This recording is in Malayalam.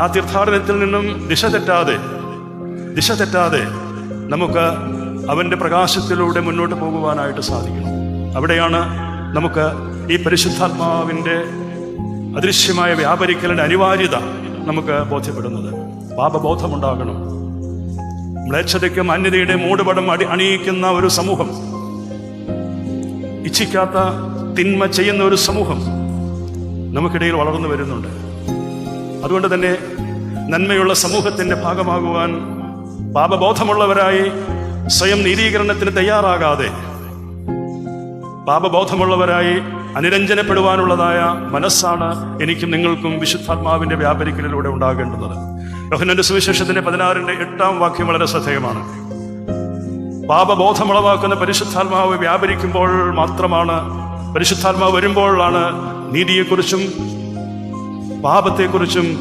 ആ തീർത്ഥാടനത്തിൽ നിന്നും ദിശ തെറ്റാതെ ദിശ തെറ്റാതെ നമുക്ക് അവന്റെ പ്രകാശത്തിലൂടെ മുന്നോട്ട് പോകുവാനായിട്ട് സാധിക്കണം. അവിടെയാണ് നമുക്ക് ഈ പരിശുദ്ധാത്മാവിന്റെ അദൃശ്യമായ വ്യാപരിക്കലിന്റെ അനിവാര്യത നമുക്ക് ബോധ്യപ്പെടുന്നത്. പാപബോധമുണ്ടാകണം. മ്ലേച്ഛതയ്ക്കും അന്യതയുടെ മൂടുപടം അടി അണിയിക്കുന്ന ഒരു സമൂഹം ഇച്ഛിക്കാത്ത തിന്മ ചെയ്യുന്ന ഒരു സമൂഹം നമുക്കിടയിൽ വളർന്നു വരുന്നുണ്ട്. അതുകൊണ്ട് തന്നെ നന്മയുള്ള സമൂഹത്തിന്റെ ഭാഗമാകുവാൻ പാപബോധമുള്ളവരായി സ്വയം നീതീകരണത്തിന് തയ്യാറാകാതെ പാപബോധമുള്ളവരായി അനുരഞ്ജനപ്പെടുവാനുള്ളതായ മനസ്സാണ് എനിക്കും നിങ്ങൾക്കും വിശുദ്ധാത്മാവിന്റെ വ്യാപരിക്കലിലൂടെ ഉണ്ടാകേണ്ടുന്നത്. യോഹനന്റെ സുവിശേഷത്തിന്റെ പതിനാറിന്റെ എട്ടാം വാക്യം വളരെ ശ്രദ്ധേയമാണ്. പാപബോധമുളവാക്കുന്ന പരിശുദ്ധാത്മാവ് വ്യാപരിക്കുമ്പോൾ മാത്രമാണ് പരിശുദ്ധാത്മാവ് വരുമ്പോഴാണ് നീതിയെക്കുറിച്ചും പാപത്തെക്കുറിച്ചും